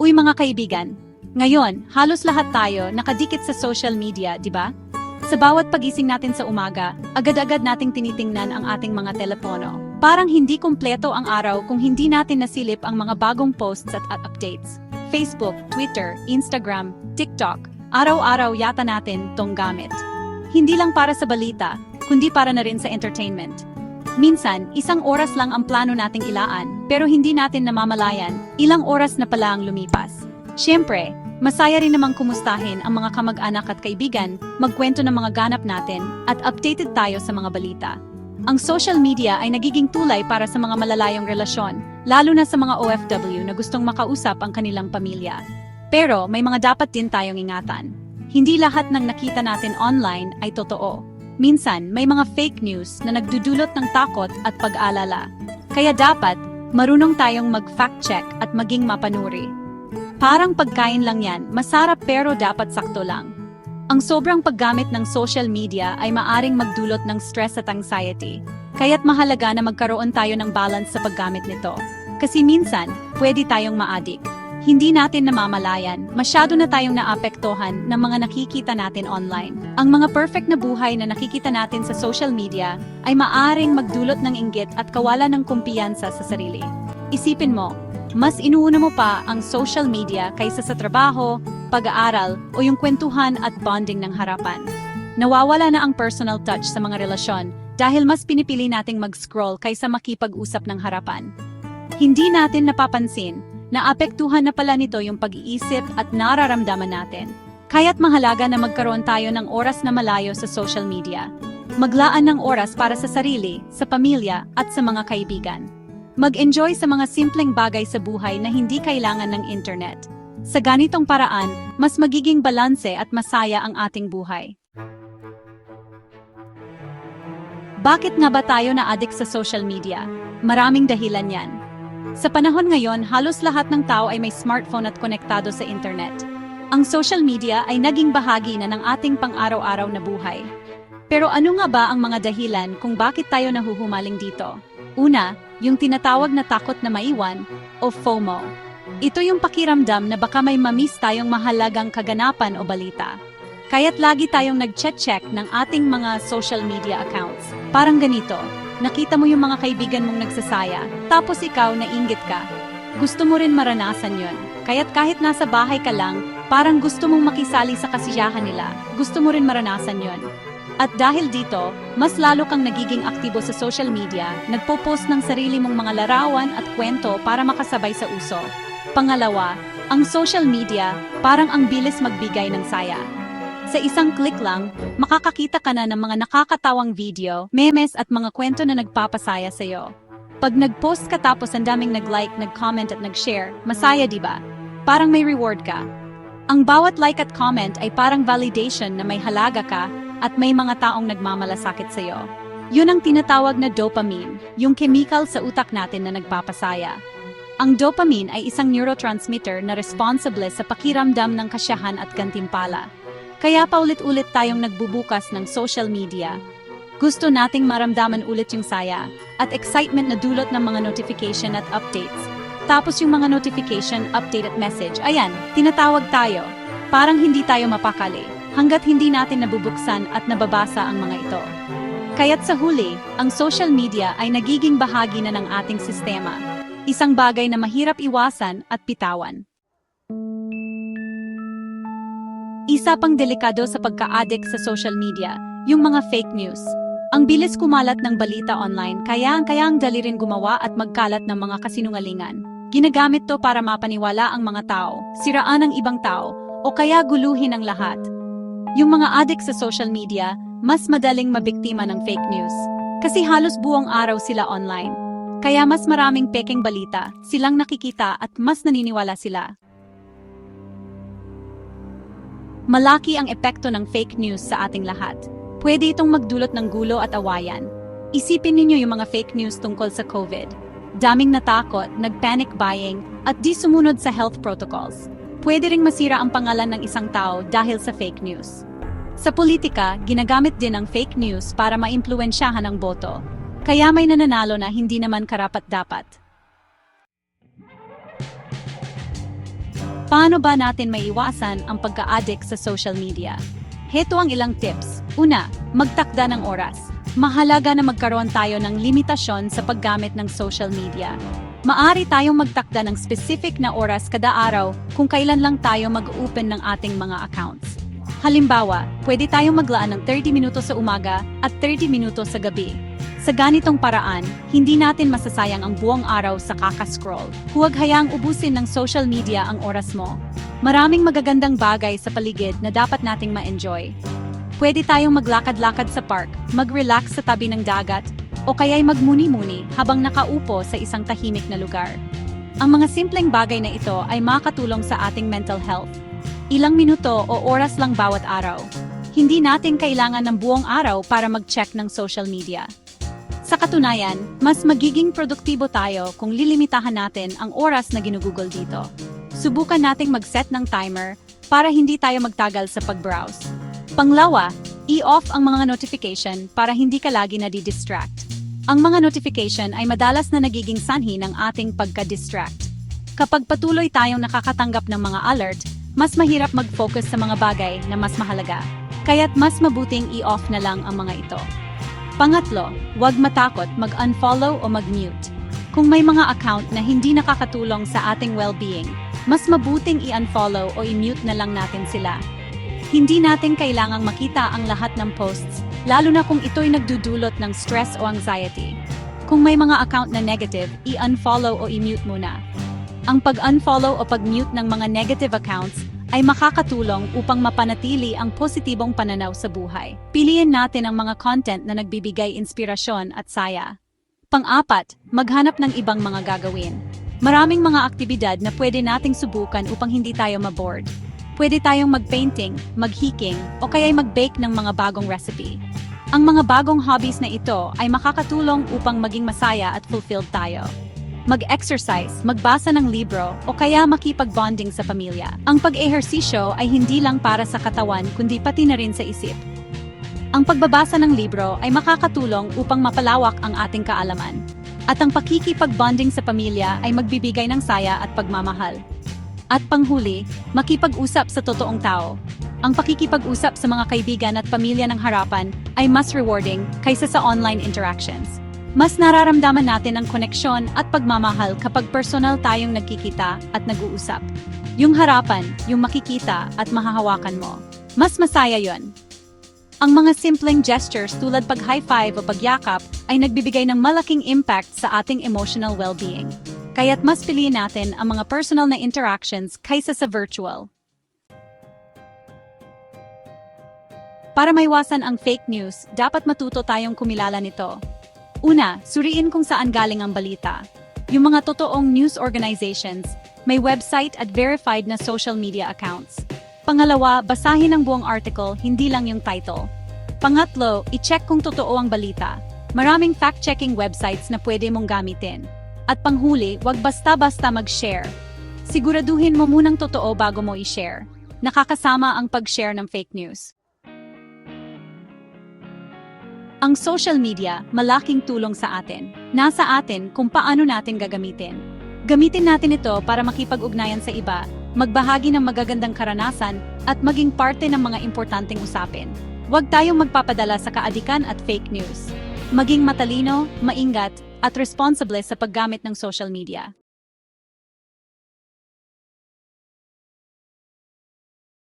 Uy mga kaibigan, ngayon, halos lahat tayo nakadikit sa social media, di ba? Sa bawat pagising natin sa umaga, agad-agad nating tinitingnan ang ating mga telepono. Parang hindi kumpleto ang araw kung hindi natin nasilip ang mga bagong posts at, at updates. Facebook, Twitter, Instagram, TikTok, araw-araw yata natin tong gamit. Hindi lang para sa balita, kundi para na rin sa entertainment. Minsan, isang oras lang ang plano nating ilaan, pero hindi natin namamalayan, ilang oras na pala ang lumipas. Siyempre, masaya rin namang kumustahin ang mga kamag-anak at kaibigan, magkwento ng mga ganap natin, at updated tayo sa mga balita. Ang social media ay nagiging tulay para sa mga malalayong relasyon, lalo na sa mga OFW na gustong makausap ang kanilang pamilya. Pero may mga dapat din tayong ingatan. Hindi lahat ng nakita natin online ay totoo. Minsan, may mga fake news na nagdudulot ng takot at pag-alala. Kaya dapat, marunong tayong mag-fact check at maging mapanuri. Parang pagkain lang yan, masarap pero dapat sakto lang. Ang sobrang paggamit ng social media ay maaring magdulot ng stress at anxiety. Kaya't mahalaga na magkaroon tayo ng balance sa paggamit nito. Kasi minsan, pwede tayong maadik. Hindi natin namamalayan, masyado na tayong naapektuhan ng mga nakikita natin online. Ang mga perfect na buhay na nakikita natin sa social media ay maaring magdulot ng inggit at kawalan ng kumpiyansa sa sarili. Isipin mo, mas inuuna mo pa ang social media kaysa sa trabaho, pag-aaral o yung kwentuhan at bonding ng harapan. Nawawala na ang personal touch sa mga relasyon dahil mas pinipili nating mag-scroll kaysa makipag-usap ng harapan. Hindi natin napapansin na apektuhan na pala nito yung pag-iisip at nararamdaman natin. Kaya't mahalaga na magkaroon tayo ng oras na malayo sa social media. Maglaan ng oras para sa sarili, sa pamilya at sa mga kaibigan. Mag-enjoy sa mga simpleng bagay sa buhay na hindi kailangan ng internet. Sa ganitong paraan, mas magiging balanse at masaya ang ating buhay. Bakit nga ba tayo na-addict sa social media? Maraming dahilan yan. Sa panahon ngayon, halos lahat ng tao ay may smartphone at konektado sa internet. Ang social media ay naging bahagi na ng ating pang-araw-araw na buhay. Pero ano nga ba ang mga dahilan kung bakit tayo nahuhumaling dito? Una, yung tinatawag na takot na maiwan o FOMO. Ito yung pakiramdam na baka may mamiss tayong mahalagang kaganapan o balita. Kaya't lagi tayong nag-check-check ng ating mga social media accounts. Parang ganito, nakita mo yung mga kaibigan mong nagsasaya, tapos ikaw nainggit ka. Gusto mo rin maranasan yon. Kaya't kahit nasa bahay ka lang, parang gusto mong makisali sa kasiyahan nila. Gusto mo rin maranasan yon. At dahil dito, mas lalo kang nagiging aktibo sa social media, nagpo-post ng sarili mong mga larawan at kwento para makasabay sa uso. Pangalawa, ang social media parang ang bilis magbigay ng saya. Sa isang click lang, makakakita ka na ng mga nakakatawang video, memes at mga kwento na nagpapasaya sa iyo. Pag nag-post ka tapos ang daming nag-like, nag-comment at nag-share, masaya di ba? Parang may reward ka. Ang bawat like at comment ay parang validation na may halaga ka at may mga taong nagmamalasakit sa iyo. Yun ang tinatawag na dopamine, yung chemical sa utak natin na nagpapasaya. Ang dopamine ay isang neurotransmitter na responsible sa pakiramdam ng kasiyahan at gantimpala. Kaya paulit-ulit tayong nagbubukas ng social media. Gusto nating maramdaman ulit yung saya at excitement na dulot ng mga notification at updates. Tapos yung mga notification, update at message, ayan, tinatawag tayo. Parang hindi tayo mapakali hanggat hindi natin nabubuksan at nababasa ang mga ito. Kaya't sa huli, ang social media ay nagiging bahagi na ng ating sistema. Isang bagay na mahirap iwasan at pitawan. Isa pang delikado sa pagka-addict sa social media, yung mga fake news. Ang bilis kumalat ng balita online kaya ang kaya ang dali rin gumawa at magkalat ng mga kasinungalingan. Ginagamit to para mapaniwala ang mga tao, siraan ang ibang tao, o kaya guluhin ang lahat. Yung mga addict sa social media, mas madaling mabiktima ng fake news. Kasi halos buong araw sila online. Kaya mas maraming peking balita, silang nakikita at mas naniniwala sila. Malaki ang epekto ng fake news sa ating lahat. Pwede itong magdulot ng gulo at awayan. Isipin ninyo yung mga fake news tungkol sa COVID. Daming natakot, nag-panic buying, at di sumunod sa health protocols. Pwede ring masira ang pangalan ng isang tao dahil sa fake news. Sa politika, ginagamit din ang fake news para maimpluwensyahan ang boto. Kaya may nananalo na hindi naman karapat-dapat. Paano ba natin maiwasan ang pagka-addict sa social media? Heto ang ilang tips. Una, magtakda ng oras. Mahalaga na magkaroon tayo ng limitasyon sa paggamit ng social media. Maari tayong magtakda ng specific na oras kada araw kung kailan lang tayo mag-open ng ating mga accounts. Halimbawa, pwede tayong maglaan ng 30 minuto sa umaga at 30 minuto sa gabi. Sa ganitong paraan, hindi natin masasayang ang buong araw sa kakascroll. Huwag hayaang ubusin ng social media ang oras mo. Maraming magagandang bagay sa paligid na dapat nating ma-enjoy. Pwede tayong maglakad-lakad sa park, mag-relax sa tabi ng dagat, o kaya'y magmuni-muni habang nakaupo sa isang tahimik na lugar. Ang mga simpleng bagay na ito ay makatulong sa ating mental health. Ilang minuto o oras lang bawat araw. Hindi natin kailangan ng buong araw para mag-check ng social media. Sa katunayan, mas magiging produktibo tayo kung lilimitahan natin ang oras na ginugugol dito. Subukan nating mag-set ng timer para hindi tayo magtagal sa pag-browse. Panglawa, i-off ang mga notification para hindi ka lagi nadidistract. Ang mga notification ay madalas na nagiging sanhi ng ating pagka-distract. Kapag patuloy tayong nakakatanggap ng mga alert, mas mahirap mag-focus sa mga bagay na mas mahalaga. Kaya't mas mabuting i-off na lang ang mga ito. Pangatlo, huwag matakot mag-unfollow o mag-mute. Kung may mga account na hindi nakakatulong sa ating well-being, mas mabuting i-unfollow o i-mute na lang natin sila. Hindi natin kailangang makita ang lahat ng posts, lalo na kung ito'y nagdudulot ng stress o anxiety. Kung may mga account na negative, i-unfollow o i-mute muna. Ang pag-unfollow o pag-mute ng mga negative accounts ay makakatulong upang mapanatili ang positibong pananaw sa buhay. Piliin natin ang mga content na nagbibigay inspirasyon at saya. Pang-apat, maghanap ng ibang mga gagawin. Maraming mga aktibidad na pwede nating subukan upang hindi tayo mabored. Pwede tayong mag-painting, mag-hiking, o kaya'y mag-bake ng mga bagong recipe. Ang mga bagong hobbies na ito ay makakatulong upang maging masaya at fulfilled tayo mag-exercise, magbasa ng libro, o kaya makipag-bonding sa pamilya. Ang pag-ehersisyo ay hindi lang para sa katawan kundi pati na rin sa isip. Ang pagbabasa ng libro ay makakatulong upang mapalawak ang ating kaalaman. At ang pakikipag-bonding sa pamilya ay magbibigay ng saya at pagmamahal. At panghuli, makipag-usap sa totoong tao. Ang pakikipag-usap sa mga kaibigan at pamilya ng harapan ay mas rewarding kaysa sa online interactions. Mas nararamdaman natin ang koneksyon at pagmamahal kapag personal tayong nagkikita at nag-uusap. Yung harapan, yung makikita at mahahawakan mo. Mas masaya yon. Ang mga simpleng gestures tulad pag-high five o pagyakap ay nagbibigay ng malaking impact sa ating emotional well-being. Kaya't mas piliin natin ang mga personal na interactions kaysa sa virtual. Para maiwasan ang fake news, dapat matuto tayong kumilala nito. Una, suriin kung saan galing ang balita. Yung mga totoong news organizations, may website at verified na social media accounts. Pangalawa, basahin ang buong article, hindi lang yung title. Pangatlo, i-check kung totoo ang balita. Maraming fact-checking websites na pwede mong gamitin. At panghuli, wag basta-basta mag-share. Siguraduhin mo munang totoo bago mo i-share. Nakakasama ang pag-share ng fake news. Ang social media, malaking tulong sa atin. Nasa atin kung paano natin gagamitin. Gamitin natin ito para makipag-ugnayan sa iba, magbahagi ng magagandang karanasan, at maging parte ng mga importanteng usapin. Huwag tayong magpapadala sa kaadikan at fake news. Maging matalino, maingat, at responsable sa paggamit ng social media.